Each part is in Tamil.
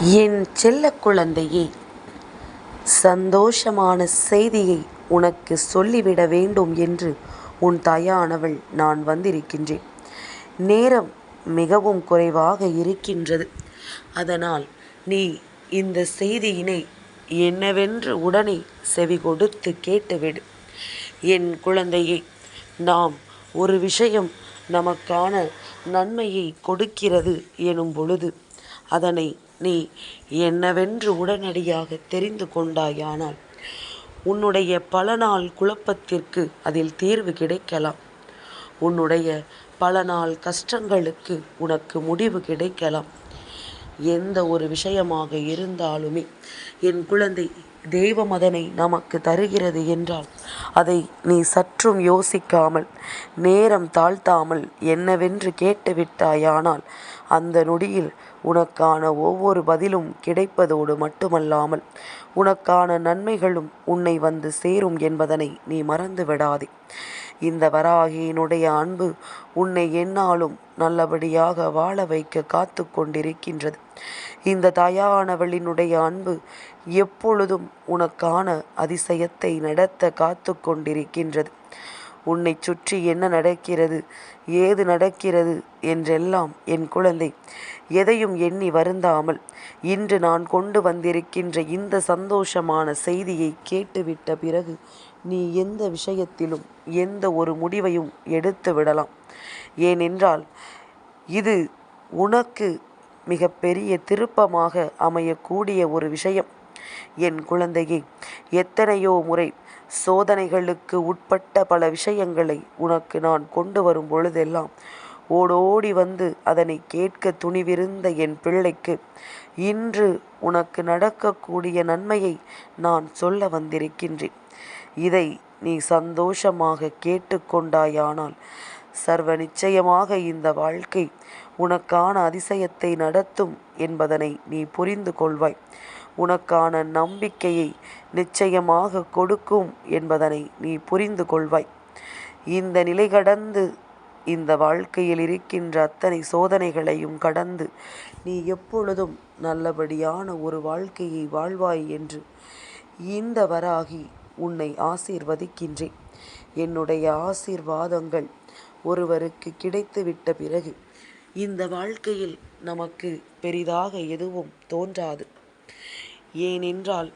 என் செல்ல குழந்தையே சந்தோஷமான செய்தியை உனக்கு சொல்லிவிட வேண்டும் என்று உன் தாயானவள் நான் வந்திருக்கின்றேன். நேரம் மிகவும் குறைவாக இருக்கின்றது. அதனால் நீ இந்த செய்தியினை என்னவென்று உடனே செவி கொடுத்து கேட்டுவிடு. என் குழந்தையே நாம் ஒரு விஷயம் நமக்கான நன்மையை கொடுக்கிறது எனும் பொழுது அதனை நீ என்னவென்று உடனடியாக தெரிந்து கொண்டாயானால் உன்னுடைய பல நாள் குழப்பத்திற்கு அதில் தீர்வு கிடைக்கலாம். உன்னுடைய பல நாள் கஷ்டங்களுக்கு உனக்கு முடிவு கிடைக்கலாம். எந்த ஒரு விஷயமாக இருந்தாலுமே என் குழந்தை தெய்வம் அதனை நமக்கு தருகிறது என்றால் அதை நீ சற்றும் யோசிக்காமல் நேரம் தாழ்த்தாமல் என்னவென்று கேட்டுவிட்டாயானால் அந்த நொடியில் உனக்கான ஒவ்வொரு பதிலும் கிடைப்பதோடு மட்டுமல்லாமல் உனக்கான நன்மைகளும் உன்னை வந்து சேரும் என்பதனை நீ மறந்து விடாதே இந்த வராகியினுடைய அன்பு உன்னை என்னாலும் நல்லபடியாக வாழ வைக்க காத்து கொண்டிருக்கின்றது. இந்த தாயானவளினுடைய அன்பு எப்பொழுதும் உனக்கான அதிசயத்தை நடத்த காத்து கொண்டிருக்கின்றது. உன்னை சுற்றி என்ன நடக்கிறது ஏது நடக்கிறது என்றெல்லாம் என் குழந்தை எதையும் எண்ணி வருந்தாமல் இன்று நான் கொண்டு வந்திருக்கின்ற இந்த சந்தோஷமான செய்தியை கேட்டுவிட்ட பிறகு நீ எந்த விஷயத்திலும் எந்த ஒரு முடிவையும் எடுத்து விடலாம். ஏனென்றால் இது உனக்கு மிகப்பெரிய திருப்பமாக அமையக்கூடிய ஒரு விஷயம். என் குழந்தையை எத்தனையோ முறை சோதனைகளுக்கு உட்பட்ட பல விஷயங்களை உனக்கு நான் கொண்டு வரும் பொழுதெல்லாம் ஓடோடி வந்து அதனை கேட்க துணிவிருந்த என் பிள்ளைக்கு இன்று உனக்கு நடக்கக்கூடிய நன்மையை நான் சொல்ல வந்திருக்கின்றேன். இதை நீ சந்தோஷமாக கேட்டுக்கொண்டாயானால் சர்வ நிச்சயமாக இந்த வாழ்க்கை உனக்கான அதிசயத்தை நடத்தும் என்பதனை நீ புரிந்து கொள்வாய். உனக்கான நம்பிக்கையை நிச்சயமாக கொடுக்கும் என்பதனை நீ புரிந்து கொள்வாய். இந்த நிலை கடந்து இந்த வாழ்க்கையில் இருக்கின்ற அத்தனை சோதனைகளையும் கடந்து நீ எப்பொழுதும் நல்லபடியான ஒரு வாழ்க்கையை வாழ்வாய் என்று இந்த வராகி உன்னை ஆசீர்வதிக்கின்றேன். என்னுடைய ஆசீர்வாதங்கள் ஒருவருக்கு கிடைத்துவிட்ட பிறகு இந்த வாழ்க்கையில் நமக்கு பெரிதாக எதுவும் தோன்றாது. ஏனென்றால்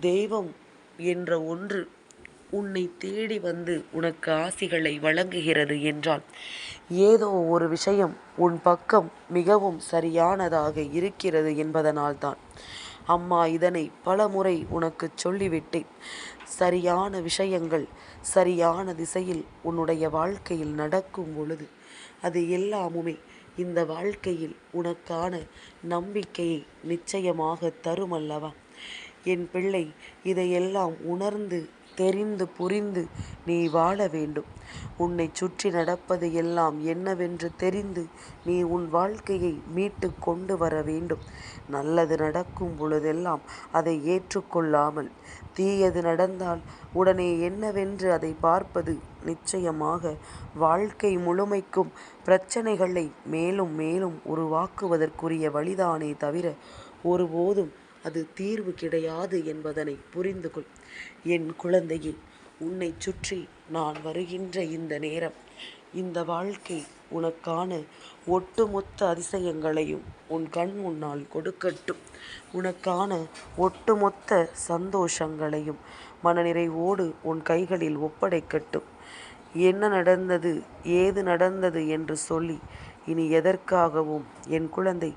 தெய்வம் என்ற ஒன்று உன்னை தேடி வந்து உனக்கு ஆசிகளை வழங்குகிறது என்றால் ஏதோ ஒரு விஷயம் உன் பக்கம் மிகவும் சரியானதாக இருக்கிறது என்பதனால்தான். அம்மா இதனை பல முறை உனக்கு சொல்லிவிட்டேன். சரியான விஷயங்கள் சரியான திசையில் உன்னுடைய வாழ்க்கையில் நடக்கும் பொழுது அது எல்லாமுமே இந்த வாழ்க்கையில் உனக்கான நம்பிக்கையை நிச்சயமாக தருமல்லவா? என் பிள்ளை இதையெல்லாம் உணர்ந்து தெரிந்து புரிந்து நீ வாழ வேண்டும். உன்னை சுற்றி நடப்பது எல்லாம் என்னவென்று தெரிந்து நீ உன் வாழ்க்கையை மீட்டு கொண்டு வர வேண்டும். நல்லது நடக்கும் பொழுதெல்லாம் அதை ஏற்றுக்கொள்ளாமல் தீயது நடந்தால் உடனே என்னவென்று அதை பார்ப்பது நிச்சயமாக வாழ்க்கை முழுமைக்கும் பிரச்சனைகளை மேலும் மேலும் உருவாக்குவதற்குரிய வழிதானே தவிர ஒருபோதும் அது தீர்வு கிடையாது என்பதனை புரிந்து கொள் என் குழந்தையே உன்னை சுற்றி நான் வருகின்ற இந்த நேரம் இந்த வாழ்க்கை உனக்கான ஒட்டுமொத்த அதிசயங்களையும் உன் கண் முன்னால் கொடுக்கட்டும். உனக்கான ஒட்டுமொத்த சந்தோஷங்களையும் மனநிறைவோடு உன் கைகளில் ஒப்படைக்கட்டும். என்ன நடந்தது ஏது நடந்தது என்று சொல்லி இனி எதற்காகவும் என் குழந்தை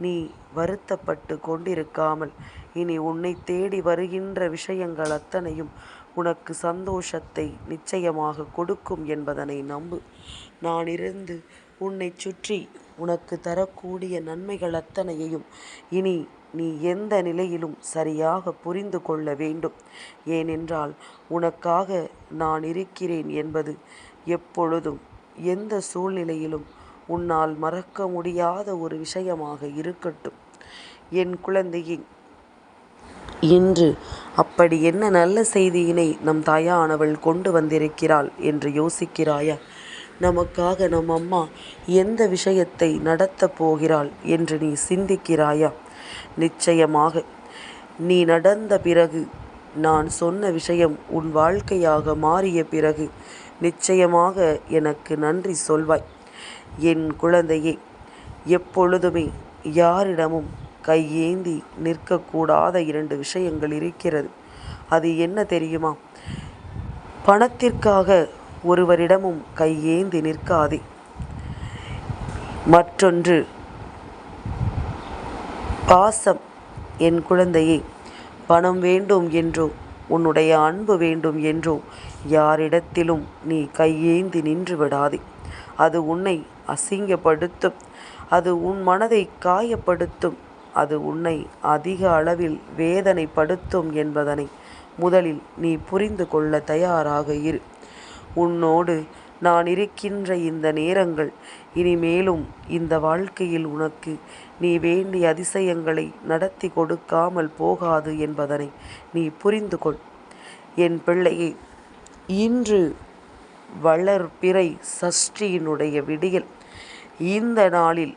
நீ வருத்தப்பட்டு கொண்டிருக்காமல். இனி உன்னை தேடி வருகின்ற விஷயங்கள் அத்தனையும் உனக்கு சந்தோஷத்தை நிச்சயமாக கொடுக்கும் என்பதனை நம்பு. நான் இருந்து உன்னை சுற்றி உனக்கு தரக்கூடிய நன்மைகள் அத்தனையையும் இனி நீ எந்த நிலையிலும் சரியாக புரிந்து கொள்ள வேண்டும். ஏனென்றால் உனக்காக நான் இருக்கிறேன் என்பது எப்பொழுதும் எந்த சூழ்நிலையிலும் உன்னால் மறக்க முடியாத ஒரு விஷயமாக இருக்கட்டும். என் குழந்தையே இன்று அப்படி என்ன நல்ல செய்தியினை நம் தாயானவள் கொண்டு வந்திருக்கிறாள் என்று யோசிக்கிறாயா? நமக்காக நம் அம்மா எந்த விஷயத்தை நடத்தப் போகிறாள் என்று நீ சிந்திக்கிறாயா? நிச்சயமாக நீ நடந்த பிறகு நான் சொன்ன விஷயம் உன் வாழ்க்கையாக மாறிய பிறகு நிச்சயமாக எனக்கு நன்றி சொல்வாய். என் குழந்தையே எப்பொழுதுமே யாரிடமும் கையேந்தி நிற்கக்கூடாத இரண்டு விஷயங்கள் இருக்கிறது. அது என்ன தெரியுமா? பணத்திற்காக ஒருவரிடமும் கையேந்தி நிற்காதே. மற்றொன்று பாசம். என் குழந்தையே பணம் வேண்டும் என்றோ உன்னுடைய அன்பு வேண்டும் என்றோ யாரிடத்திலும் நீ கையேந்தி நின்று விடாதே. அது உன்னை அசிங்கப்படுத்தும். அது உன் மனதை காயப்படுத்தும். அது உன்னை அதிக அளவில் வேதனைப்படுத்தும் என்பதனை முதலில் நீ புரிந்து கொள்ள தயாராக இரு. உன்னோடு நான் இருக்கின்ற இந்த நேரங்கள் இனிமேலும் இந்த வாழ்க்கையில் உனக்கு நீ வேண்டிய அதிசயங்களை நடத்தி கொடுக்காமல் போகாது என்பதனை நீ புரிந்து கொள். என் பிள்ளையை இன்று வளர்பிறை சஷ்டியினுடைய விடியல். இந்த நாளில்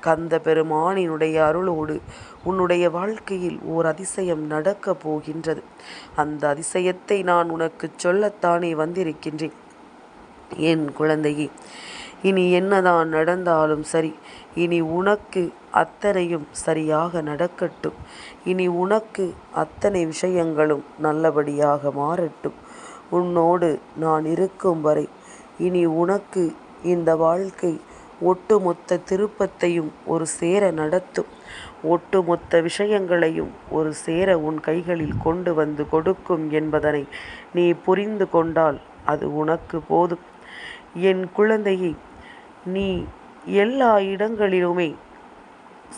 கந்த பெருமானினுடைய அருளோடு உன்னுடைய வாழ்க்கையில் ஓர் அதிசயம் நடக்கப் போகின்றது. அந்த அதிசயத்தை நான் உனக்கு சொல்லத்தானே வந்திருக்கின்றேன். என் குழந்தையே இனி என்னதான் நடந்தாலும் சரி இனி உனக்கு அத்தனையும் சரியாக நடக்கட்டும். இனி உனக்கு அத்தனை விஷயங்களும் நல்லபடியாக மாறட்டும். உன்னோடு நான் இருக்கும் வரை இனி உனக்கு இந்த வாழ்க்கை ஒட்டுமொத்த திருப்பத்தையும் ஒரு சேர நடத்தும். ஒட்டுமொத்த விஷயங்களையும் ஒரு சேர உன் கைகளில் கொண்டு வந்து கொடுக்கும் என்பதனை நீ புரிந்து கொண்டால் அது உனக்கு போதும். என் குழந்தையை நீ எல்லா இடங்களிலுமே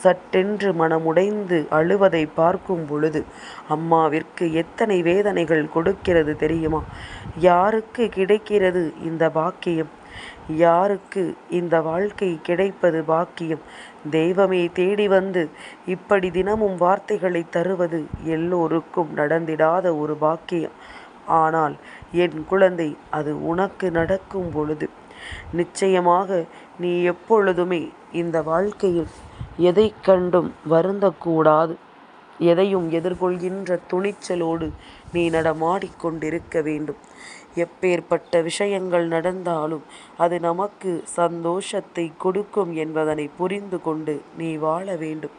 சட்டென்று மனமுடைந்து அழுவதை பார்க்கும் பொழுது அம்மாவிற்கு எத்தனை வேதனைகள் கொடுக்கிறது தெரியுமா? யாருக்கு கிடைக்கிறது இந்த பாக்கியம்? யாருக்கு இந்த வாழ்க்கை கிடைப்பது பாக்கியம்? தெய்வமே தேடி வந்து இப்படி தினமும் வார்த்தைகளை தருவது எல்லோருக்கும் நடந்திடாத ஒரு பாக்கியம். ஆனால் என் குழந்தை அது உனக்கு நடக்கும் பொழுது. நிச்சயமாக நீ எப்பொழுதுமே இந்த வாழ்க்கையில் எதை கண்டும் வருந்தக்கூடாது. எதையும் எதிர்கொள்கின்ற துணிச்சலோடு நீ நடமாடிக்கொண்டிருக்க வேண்டும். எப்பேற்பட்ட விஷயங்கள் நடந்தாலும் அது நமக்கு சந்தோஷத்தை கொடுக்கும் என்பதனை புரிந்து கொண்டு நீ வாழ வேண்டும்.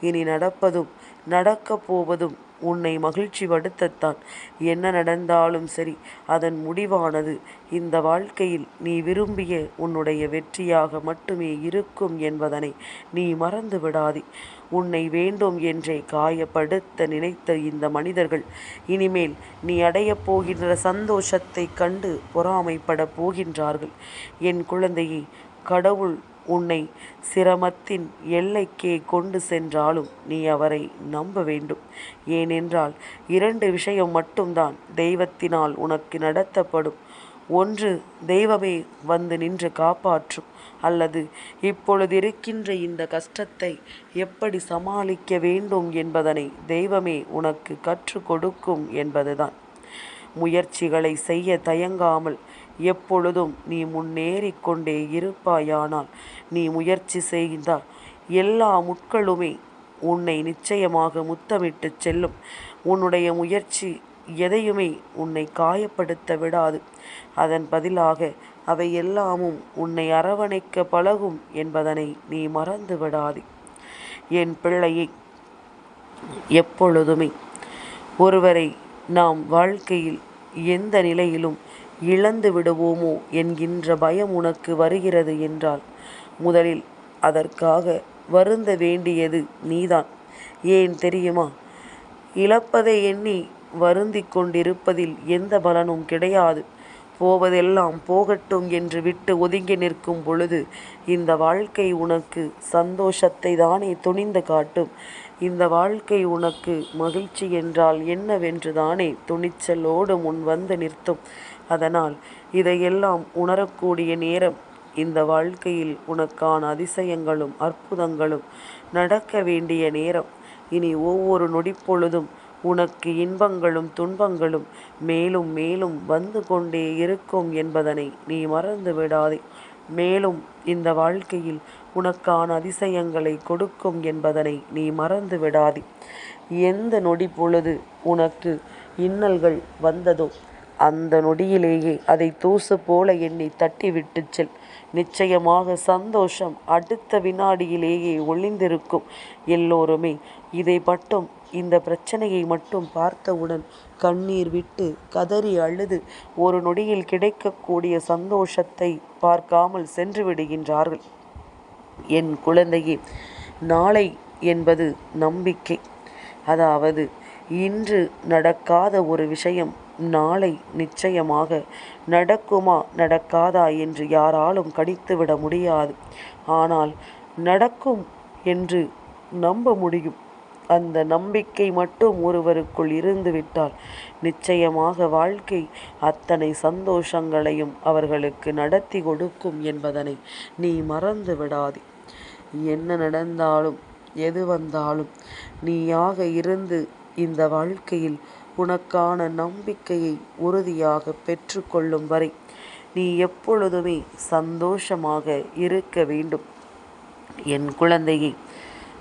இனி நடப்பதும் நடக்கப் போவதும் உன்னை மகிழ்ச்சி படுத்தத்தான் என்ன நடந்தாலும் சரி அதன் முடிவானது. இந்த வாழ்க்கையில் நீ விரும்பிய உன்னுடைய வெற்றியாக மட்டுமே இருக்கும் என்பதனை நீ மறந்து விடாதே. உன்னை வேண்டும் என்றே காயப்படுத்த நினைத்த இந்த மனிதர்கள் இனிமேல் நீ அடையப் போகின்ற சந்தோஷத்தை கண்டு பொறாமைப்பட போகின்றார்கள். என் குழந்தையை கடவுள் உன்னை சிரமத்தின் எல்லைக்கே கொண்டு சென்றாலும் நீ அவரை நம்ப வேண்டும். ஏனென்றால் இரண்டு விஷயம் மட்டும்தான் தெய்வத்தினால் உனக்கு நடத்தப்படும். ஒன்று தெய்வமே வந்து நின்று காப்பாற்றும். அல்லது இப்பொழுது இருக்கின்ற இந்த கஷ்டத்தை எப்படி சமாளிக்க வேண்டும் என்பதனை தெய்வமே உனக்கு கற்றுக் கொடுக்கும் என்பதுதான். முயற்சிகளை செய்ய தயங்காமல் எப்பொழுதும் நீ முன்னேறிக்கொண்டே இருப்பாயானால் நீ முயற்சி செய்தால் எல்லா முட்களுமே உன்னை நிச்சயமாக முத்தமிட்டு செல்லும். உன்னுடைய முயற்சி எதையுமே உன்னை காயப்படுத்த விடாது. அதன் பதிலாக அவை எல்லாமும் உன்னை அரவணைக்க பழகும் என்பதனை நீ மறந்து விடாதே. என் பிள்ளையை எப்பொழுதுமே ஒருவரை நாம் வாழ்க்கையில் எந்த நிலையிலும் இழந்து விடுவோமோ என்கின்ற பயம் உனக்கு வருகிறது என்றால் முதலில் அதற்காக வருந்த வேண்டியது நீதான். ஏன் தெரியுமா? இழப்பதை எண்ணி வருந்தி கொண்டிருப்பதில் எந்த பலனும் கிடையாது. போவதெல்லாம் போகட்டும் என்று விட்டு ஒதுங்கி நிற்கும் பொழுது இந்த வாழ்க்கை உனக்கு சந்தோஷத்தை தானே துணிந்து காட்டும். இந்த வாழ்க்கை உனக்கு மகிழ்ச்சி என்றால் என்னவென்று தானே துணிச்சலோடு முன் வந்து நிறுத்தும் அதனால் இதையெல்லாம் உணரக்கூடிய நேரம் இந்த வாழ்க்கையில் உனக்கான அதிசயங்களும் அற்புதங்களும் நடக்க வேண்டிய நேரம். இனி ஒவ்வொரு நொடிப்பொழுதும் உனக்கு இன்பங்களும் துன்பங்களும் மேலும் மேலும் வந்து கொண்டே இருக்கும் என்பதனை நீ மறந்து விடாதே. மேலும் இந்த வாழ்க்கையில் உனக்கான அதிசயங்களை கொடுக்கும் என்பதனை நீ மறந்து விடாதே. எந்த நொடி பொழுது உனக்கு இன்னல்கள் வந்ததோ அந்த நொடியிலேயே அதை தூசு போல எண்ணி தட்டிவிட்டு செல். நிச்சயமாக சந்தோஷம் அடுத்த வினாடியிலேயே ஒளிந்திருக்கும். எல்லோருமே இதை மட்டும் இந்த பிரச்சனையை மட்டும் பார்த்தவுடன் கண்ணீர் விட்டு கதறி அழுது ஒரு நொடியில் கிடைக்கக்கூடிய சந்தோஷத்தை பார்க்காமல் சென்று விடுகின்றார்கள். என் குழந்தையே நாளை என்பது நம்பிக்கை. அதாவது இன்று நடக்காத ஒரு விஷயம் நாளை நிச்சயமாக நடக்குமா நடக்காதா என்று யாராலும் கடித்துவிட முடியாது. ஆனால் நடக்கும் என்று நம்ப முடியும். அந்த நம்பிக்கை மட்டும் ஒருவருக்குள் இருந்துவிட்டால் நிச்சயமாக வாழ்க்கை அத்தனை சந்தோஷங்களையும் அவர்களுக்கு நடத்தி கொடுக்கும் என்பதனை நீ மறந்து விடாதே. என்ன நடந்தாலும் எது வந்தாலும் நீயாக இருந்து இந்த வாழ்க்கையில் உனக்கான நம்பிக்கையை உறுதியாக பெற்றுக்கொள்ளும் வரை நீ எப்பொழுதுமே சந்தோஷமாக இருக்க வேண்டும். என் குழந்தையை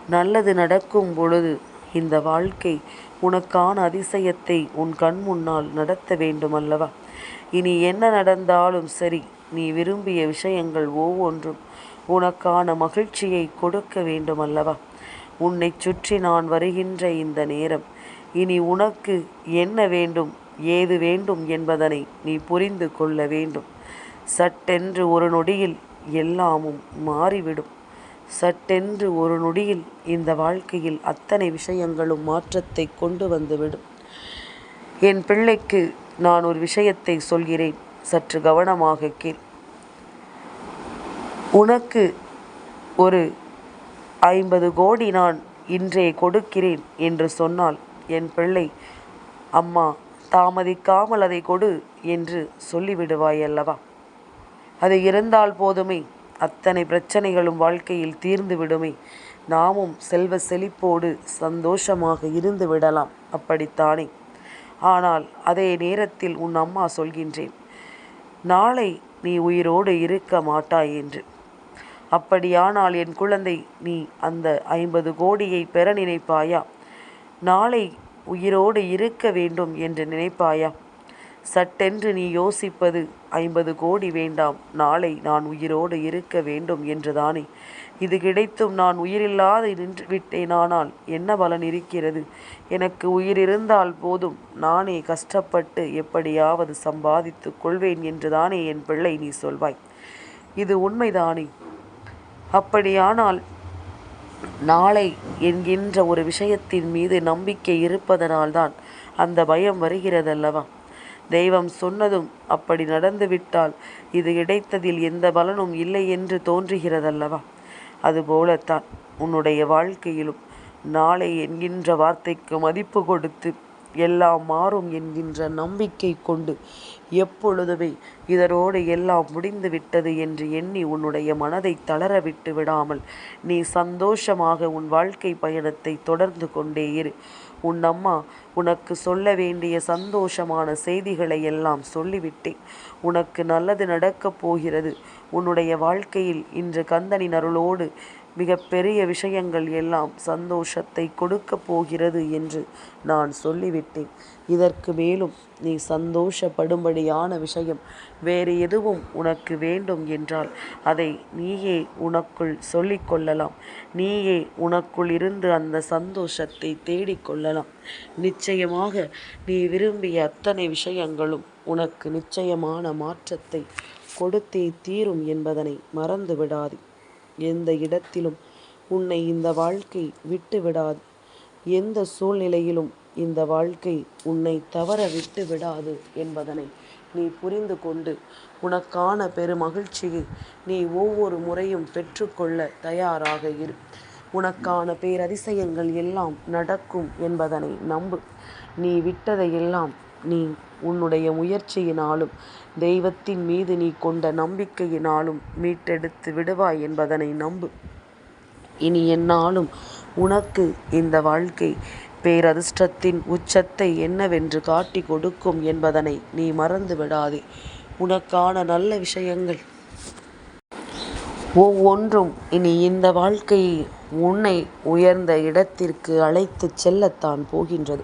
நல்லது நடக்கும் பொழுது இந்த வாழ்க்கை உனக்கான அதிசயத்தை உன் கண் முன்னால் நடத்த வேண்டும் அல்லவா இனி என்ன நடந்தாலும் சரி நீ விரும்பிய விஷயங்கள் ஒவ்வொன்றும் உனக்கான மகிழ்ச்சியை கொடுக்க வேண்டும் அல்லவா உன்னை சுற்றி நான் வருகின்ற இந்த நேரம் இனி உனக்கு என்ன வேண்டும் ஏது வேண்டும் என்பதனை நீ புரிந்து கொள்ள வேண்டும். சட்டென்று ஒரு நொடியில் எல்லாமும் மாறிவிடும். சட்டென்று ஒரு நொடியில் இந்த வாழ்க்கையில் அத்தனை விஷயங்களும் மாற்றத்தை கொண்டு வந்துவிடும். என் பிள்ளைக்கு நான் ஒரு விஷயத்தை சொல்கிறேன் சற்று கவனமாக கேள். உனக்கு ஒரு ஐம்பது கோடி நான் இன்றே கொடுக்கிறேன் என்று சொன்னால் என் பிள்ளை. அம்மா தாமதிக்காமல் அதை கொடு என்று சொல்லிவிடுவாய் அல்லவா அது இருந்தால் போதுமே. அத்தனை பிரச்சனைகளும் வாழ்க்கையில் தீர்ந்து விடுமே. நாமும் செல்வ செழிப்போடு சந்தோஷமாக இருந்து விடலாம். அப்படித்தானே? ஆனால் அதே நேரத்தில் உன் அம்மா சொல்கின்றேன் நாளை நீ உயிரோடு இருக்க மாட்டாய் என்று. அப்படியானால் என் குழந்தை நீ அந்த ஐம்பது கோடியை பெற நினைப்பாயா? நாளை உயிரோடு இருக்க வேண்டும் என்று நினைப்பாயா? சட்டென்று நீ யோசிப்பது ஐம்பது கோடி வேண்டாம். நாளை நான் உயிரோடு இருக்க வேண்டும் என்றுதானே? இது கிடைத்தும் நான் உயிரில்லாது நின்று விட்டேனானால் என்ன பலன் இருக்கிறது? எனக்கு உயிர் இருந்தால் போதும். நானே கஷ்டப்பட்டு எப்படியாவது சம்பாதித்து கொள்வேன் என்றுதானே என் பிள்ளை நீ சொல்வாய். இது உண்மைதானே? அப்படியானால் நாளை என்கின்ற ஒரு விஷயத்தின் மீது நம்பிக்கை இருப்பதனால்தான் அந்த பயம் வருகிறதல்லவா? தெய்வம் சொன்னதும் அப்படி நடந்துவிட்டால் இது கிடைத்ததில் எந்த பலனும் இல்லை என்று தோன்றுகிறதல்லவா? அதுபோலத்தான் உன்னுடைய வாழ்க்கையிலும் நாளை என்கின்ற வார்த்தைக்கு மதிப்பு கொடுத்து எல்லாம் மாறும் என்கின்ற நம்பிக்கை கொண்டு எப்பொழுதுமே இதனோடு எல்லாம் முடிந்து விட்டது என்று எண்ணி உன்னுடைய மனதை தளர விட்டு விடாமல் நீ சந்தோஷமாக உன் வாழ்க்கை பயணத்தை தொடர்ந்து கொண்டே இரு. உன் அம்மா உனக்கு சொல்ல வேண்டிய சந்தோஷமான செய்திகளை எல்லாம் சொல்லிவிட்டேன். உனக்கு நல்லது நடக்கப் போகிறது. உன்னுடைய வாழ்க்கையில் இன்று கந்தனின் அருளோடு மிகப்பெரிய விஷயங்கள் எல்லாம் சந்தோஷத்தை கொடுக்கப் போகிறது என்று நான் சொல்லிவிட்டேன். இதற்கு மேலும் நீ சந்தோஷப்படும்படியான விஷயம் வேறு எதுவும் உனக்கு வேண்டும் என்றால் அதை நீயே உனக்குள் சொல்லிக்கொள்ளலாம் நீயே உனக்குள் இருந்து அந்த சந்தோஷத்தை தேடிக்கொள்ளலாம் நிச்சயமாக நீ விரும்பிய அத்தனை விஷயங்களும் உனக்கு நிச்சயமான மாற்றத்தை கொடுத்தே தீரும் என்பதனை மறந்து விடாதே எந்த இடத்திலும் உன்னை இந்த வாழ்க்கை விட்டு விடாது எந்த சூழ்நிலையிலும் இந்த வாழ்க்கை உன்னை தவற விட்டு விடாது என்பதனை நீ புரிந்து கொண்டு உனக்கான பெருமகிழ்ச்சியை நீ ஒவ்வொரு முறையும் பெற்றுக்கொள்ள தயாராக இரு. உனக்கான பேரதிசயங்கள் எல்லாம் நடக்கும் என்பதனை நம்பு. நீ விட்டதையெல்லாம் நீ உன்னுடைய முயற்சியினாலும் தெய்வத்தின் மீது நீ கொண்ட நம்பிக்கையினாலும் மீட்டெடுத்து விடுவாய் என்பதனை நம்பு. இனி என்னாலும் உனக்கு இந்த வாழ்க்கை பேரதிர்ஷ்டத்தின் உச்சத்தை என்னவென்று காட்டி கொடுக்கும் என்பதனை நீ மறந்து விடாதே. உனக்கான நல்ல விஷயங்கள். ஒவ்வொன்றும் இனி இந்த வாழ்க்கையை உன்னை உயர்ந்த இடத்திற்கு அழைத்துச் செல்லத்தான் போகின்றது.